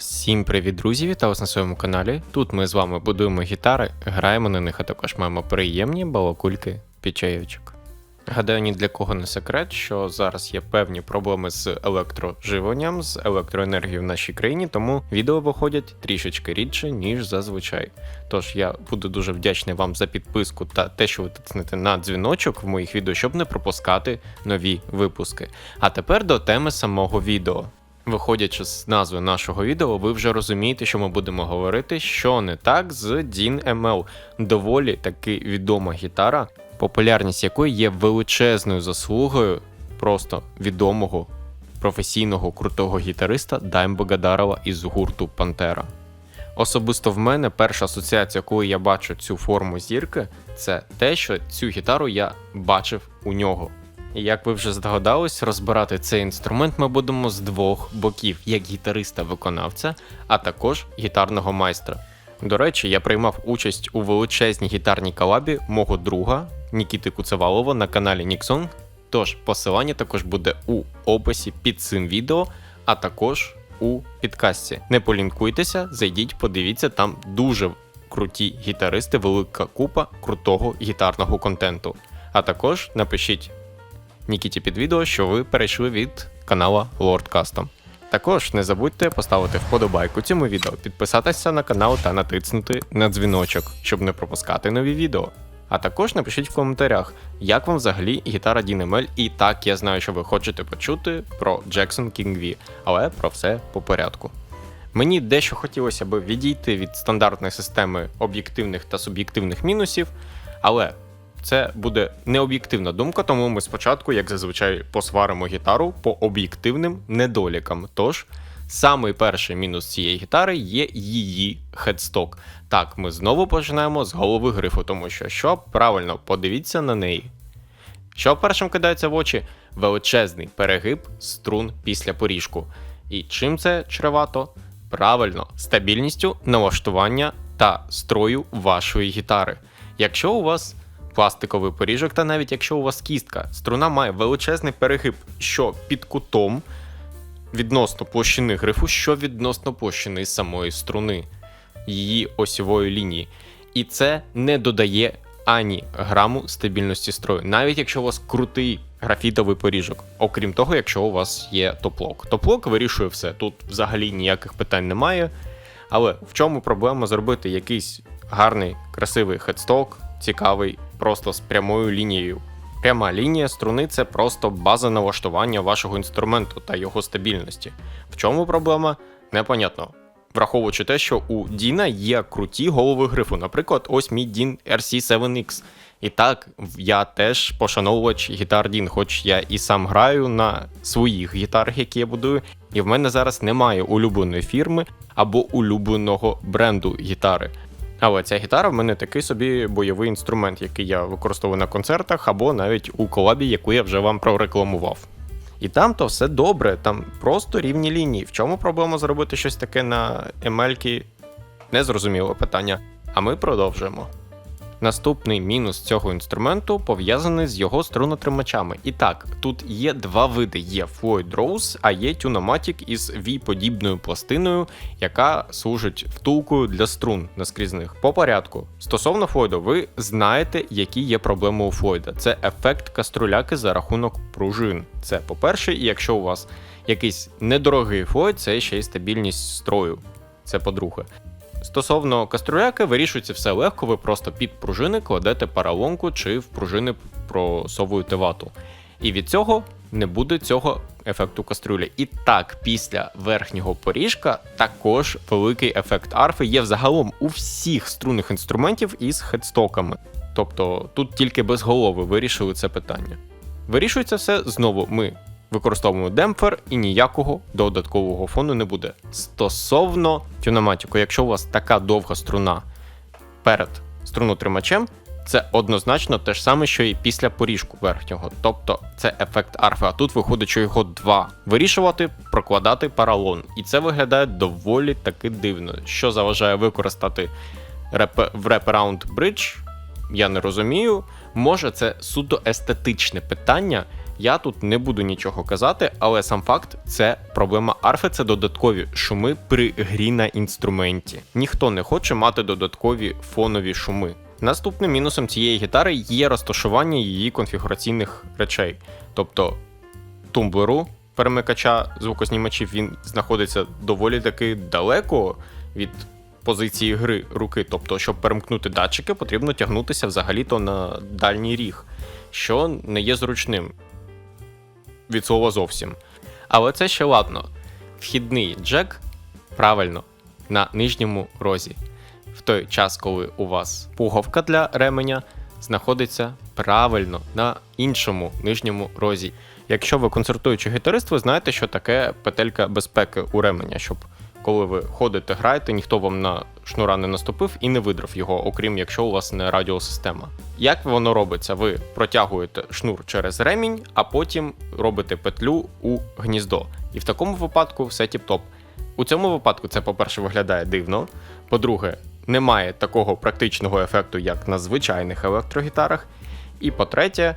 Всім привіт, друзі! Вітаю на своєму каналі. Тут ми з вами будуємо гітари, граємо на них, а також маємо приємні балакульки під. Гадаю, ні для кого не секрет, що зараз є певні проблеми з електроживленням, з електроенергією в нашій країні, тому відео виходять трішечки рідше, ніж зазвичай. Тож я буду дуже вдячний вам за підписку та те, що ви тиснете на дзвіночок в моїх відео, щоб не пропускати нові випуски. А тепер до теми самого відео. Виходячи з назви нашого відео, ви вже розумієте, що ми будемо говорити, що не так з Dean ML. Доволі таки відома гітара, популярність якої є величезною заслугою просто відомого професійного крутого гітариста Дайм Богадарова із гурту Пантера. Особисто в мене перша асоціація, коли я бачу цю форму зірки, це те, що цю гітару я бачив у нього. Як ви вже здогадались, розбирати цей інструмент ми будемо з двох боків: як гітариста-виконавця, а також гітарного майстра. До речі, я приймав участь у величезній гітарній колабі мого друга Нікіти Куцевалова на каналі Nixon. Тож посилання також буде у описі під цим відео, а також у підкасті. Не полінкуйтеся, зайдіть, подивіться, там дуже круті гітаристи, велика купа крутого гітарного контенту. А також напишіть Нікіті під відео, що ви перейшли від канала Lord Custom. Також не забудьте поставити вподобайку цьому відео, підписатися на канал та натиснути на дзвіночок, щоб не пропускати нові відео. А також напишіть в коментарях, як вам взагалі гітара DNML, і так я знаю, що ви хочете почути про Jackson King V, але про все по порядку. Мені дещо хотілося б відійти від стандартної системи об'єктивних та суб'єктивних мінусів, але це буде необ'єктивна думка, тому ми спочатку, як зазвичай, посваримо гітару по об'єктивним недолікам. Тож, самий перший мінус цієї гітари є її хедсток. Так, ми знову починаємо з голови грифу, тому що що правильно подивіться на неї. Що першим кидається в очі? Величезний перегиб струн після поріжку. І чим це чревато? Правильно, стабільністю налаштування та строю вашої гітари. Якщо у вас пластиковий поріжок, та навіть якщо у вас кістка, струна має величезний перегиб, що під кутом відносно площини грифу, що відносно площини самої струни, її осьової лінії. І це не додає ані граму стабільності строю, навіть якщо у вас крутий графітовий поріжок. Окрім того, якщо у вас є топлок. Топлок вирішує все. Тут взагалі ніяких питань немає. Але в чому проблема зробити якийсь гарний, красивий хедсток, цікавий, просто з прямою лінією. Пряма лінія струни це просто база налаштування вашого інструменту та його стабільності. В чому проблема? Непонятно. Враховуючи те, що у Діна є круті голови грифу, наприклад, ось мій Дін RC7X. І так, я теж пошановувач гітар Дін, хоч я і сам граю на своїх гітарах, які я будую, і в мене зараз немає улюбленої фірми або улюбленого бренду гітари. Але ця гітара в мене такий собі бойовий інструмент, який я використовую на концертах або навіть у колабі, яку я вже вам прорекламував. І там то все добре, там просто рівні лінії. В чому проблема зробити щось таке на емельки? Незрозуміле питання. А ми продовжуємо. Наступний мінус цього інструменту пов'язаний з його струнотримачами. І так, тут є два види: є Floyd Rose, а є Tunematic із V-подібною пластиною, яка служить втулкою для струн наскрізних. По порядку. Стосовно Флойду, ви знаєте, які є проблеми у Флойда. Це ефект каструляки за рахунок пружин. Це по-перше, і якщо у вас якийсь недорогий Флойд, це ще й стабільність строю. Це по-друге. Стосовно каструляки, вирішується все легко, ви просто під пружини кладете паралонку чи в пружини просовуєте вату. І від цього не буде цього ефекту кастрюлі. І так, після верхнього поріжка також великий ефект арфи є взагалом у всіх струнних інструментів із хедстоками. Тобто тут тільки без голови вирішили це питання. Вирішується все знову. Ми використовуємо демпфер і ніякого додаткового фону не буде. Стосовно тюноматіку, якщо у вас така довга струна перед струнотримачем, це однозначно те ж саме, що і після поріжку верхнього. Тобто це ефект арфи. А тут виходить, що його два вирішувати, прокладати паралон. І це виглядає доволі таки дивно. Що заважає використати реп... в Wraparound Bridge, я не розумію. Може, це суто естетичне питання. Я тут не буду нічого казати, але сам факт це проблема арфи, це додаткові шуми при грі на інструменті. Ніхто не хоче мати додаткові фонові шуми. Наступним мінусом цієї гітари є розташування її конфігураційних речей. Тобто тумблеру перемикача звукознімачів він знаходиться доволі таки далеко від позиції гри руки. Тобто, щоб перемкнути датчики, потрібно тягнутися взагалі-то на дальній ріг, що не є зручним від слова зовсім. Але це ще ладно. Вхідний джек правильно на нижньому розі. В той час, коли у вас пуговка для ременя знаходиться правильно на іншому нижньому розі. Якщо ви концертуючий гітарист, ви знаєте, що таке петелька безпеки у ременя, щоб коли ви ходите, граєте, ніхто вам на шнура не наступив і не видрав його, окрім якщо у вас не радіосистема. Як воно робиться? Ви протягуєте шнур через ремінь, а потім робите петлю у гніздо. І в такому випадку все тіп-топ. У цьому випадку це, по-перше, виглядає дивно. По-друге, немає такого практичного ефекту, як на звичайних електрогітарах. І по-третє,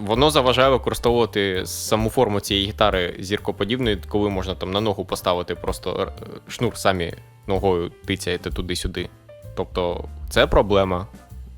воно заважає використовувати саму форму цієї гітари зіркоподібної, коли можна там на ногу поставити просто е, шнур самі ногою тицяєте туди-сюди. Тобто це проблема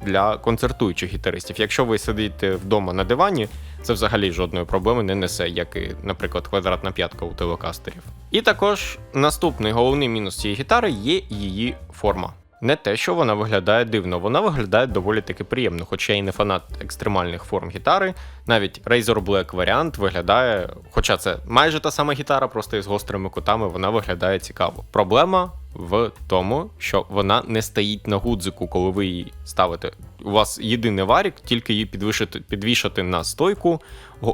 для концертуючих гітаристів. Якщо ви сидите вдома на дивані, це взагалі жодної проблеми не несе, як і, наприклад, квадратна п'ятка у телекастерів. І також наступний головний мінус цієї гітари є її форма. Не те, що вона виглядає дивно, вона виглядає доволі таки приємно, хоча я і не фанат екстремальних форм гітари. Навіть Razor Black варіант виглядає, хоча це майже та сама гітара, просто із гострими кутами, вона виглядає цікаво. Проблема в тому, що вона не стоїть на гудзику, коли ви її ставите. У вас єдиний варік, тільки її підвішати, підвішати на стойку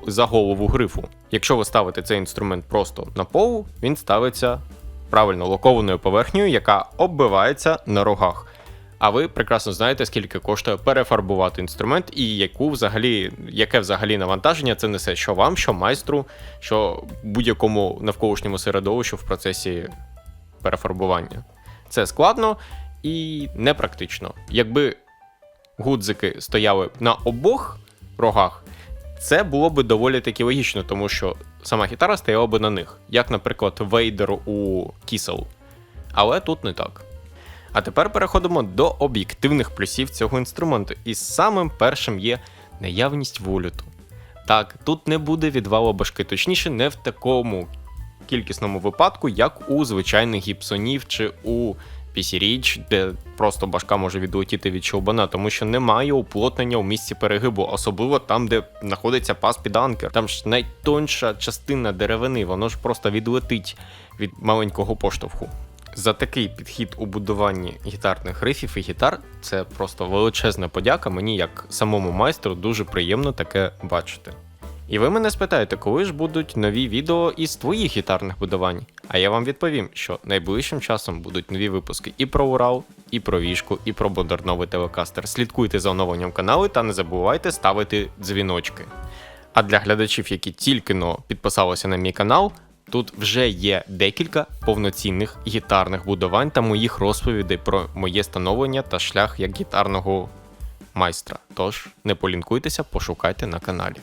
за голову грифу. Якщо ви ставите цей інструмент просто на полу, він ставиться правильно лакованою поверхнею, яка оббивається на рогах. А ви прекрасно знаєте, скільки коштує перефарбувати інструмент і яку взагалі, яке взагалі навантаження це несе, що вам, що майстру, що будь-якому навколишньому середовищу в процесі перефарбування. Це складно і непрактично. Якби гудзики стояли на обох рогах, це було б доволі таки логічно, тому що сама гітара стояла б на них, як, наприклад, Вейдер у Кісел. Але тут не так. А тепер переходимо до об'єктивних плюсів цього інструменту. І самим першим є наявність вольоту. Так, тут не буде відвалу башки, точніше, не в такому кількісному випадку, як у звичайних гіпсонів чи у PC Reach, де просто башка може відлетіти від щелбана, тому що немає уплотнення у місці перегибу, особливо там, де знаходиться пас під анкер. Там ж найтонша частина деревини, воно ж просто відлетить від маленького поштовху. За такий підхід у будуванні гітарних рифів і гітар це просто величезна подяка. Мені, як самому майстру, дуже приємно таке бачити. І ви мене спитаєте, коли ж будуть нові відео із твоїх гітарних будувань? А я вам відповім, що найближчим часом будуть нові випуски і про Урал, і про вішку, і про модерновий телекастер. Слідкуйте за оновленням каналу та не забувайте ставити дзвіночки. А для глядачів, які тільки но підписалися на мій канал, тут вже є декілька повноцінних гітарних будувань та моїх розповідей про моє становлення та шлях як гітарного майстра. Тож не полінкуйтеся, пошукайте на каналі.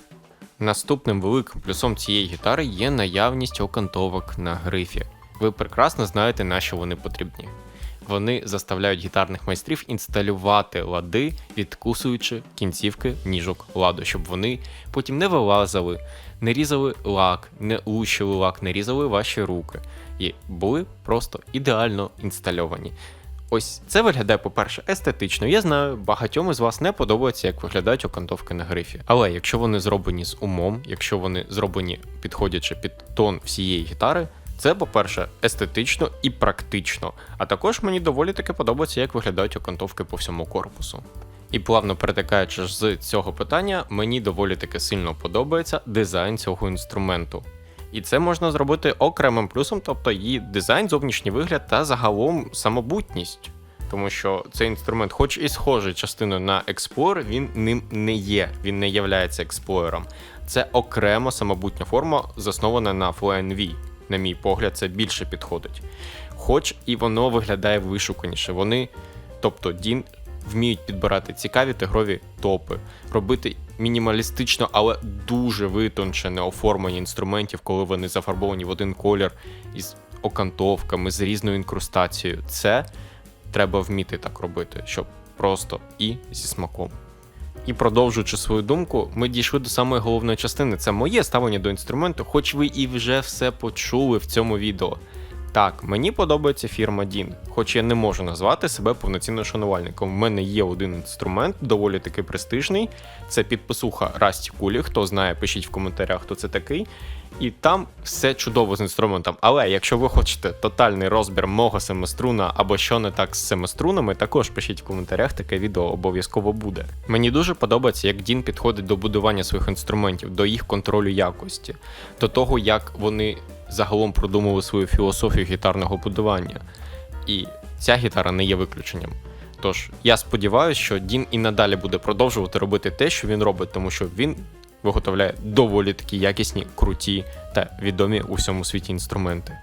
Наступним великим плюсом цієї гітари є наявність окантовок на грифі. Ви прекрасно знаєте, на що вони потрібні. Вони заставляють гітарних майстрів інсталювати лади, відкусуючи кінцівки ніжок ладу, щоб вони потім не вилазили, не різали лак, не лущили лак, не різали ваші руки і були просто ідеально інстальовані. Ось це виглядає, по-перше, естетично. Я знаю, багатьом із вас не подобається, як виглядають окантовки на грифі. Але якщо вони зроблені з умом, якщо вони зроблені підходячи під тон всієї гітари, це, по-перше, естетично і практично. А також мені доволі таки подобається, як виглядають окантовки по всьому корпусу. І плавно перетикаючи з цього питання, мені доволі таки сильно подобається дизайн цього інструменту. І це можна зробити окремим плюсом, тобто її дизайн, зовнішній вигляд та загалом самобутність. Тому що цей інструмент, хоч і схожий частиною на Explorer, він ним не є, він не являється експлорером. Це окрема самобутня форма, заснована на FlyNV. На мій погляд, це більше підходить. Хоч і воно виглядає вишуканіше. Вони, тобто Дін, вміють підбирати цікаві тигрові топи, робити мінімалістично, але дуже витончене оформлення інструментів, коли вони зафарбовані в один колір із окантовками, з різною інкрустацією. Це треба вміти так робити, щоб просто і зі смаком. І продовжуючи свою думку, ми дійшли до самої головної частини. Це моє ставлення до інструменту, хоч ви і вже все почули в цьому відео. Так, мені подобається фірма DIN, хоч я не можу назвати себе повноцінним шанувальником. В мене є один інструмент, доволі таки престижний. Це підписуха Расті Кулі. Хто знає, пишіть в коментарях, хто це такий. І там все чудово з інструментом. Але якщо ви хочете тотальний розбір мого семеструна або що не так з семеструнами, також пишіть в коментарях, таке відео обов'язково буде. Мені дуже подобається, як Дін підходить до будування своїх інструментів, до їх контролю якості, до того, як вони загалом продумували свою філософію гітарного будування. І ця гітара не є виключенням. Тож я сподіваюся, що Дін і надалі буде продовжувати робити те, що він робить, тому що він виготовляє доволі такі якісні, круті та відомі у всьому світі інструменти.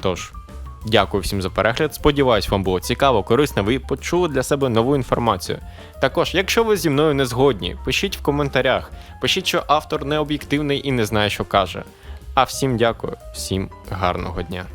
Тож, дякую всім за перегляд. Сподіваюсь, вам було цікаво, корисно, ви почули для себе нову інформацію. Також, якщо ви зі мною не згодні, пишіть в коментарях, пишіть, що автор не об'єктивний і не знає, що каже. А всім дякую, всім гарного дня.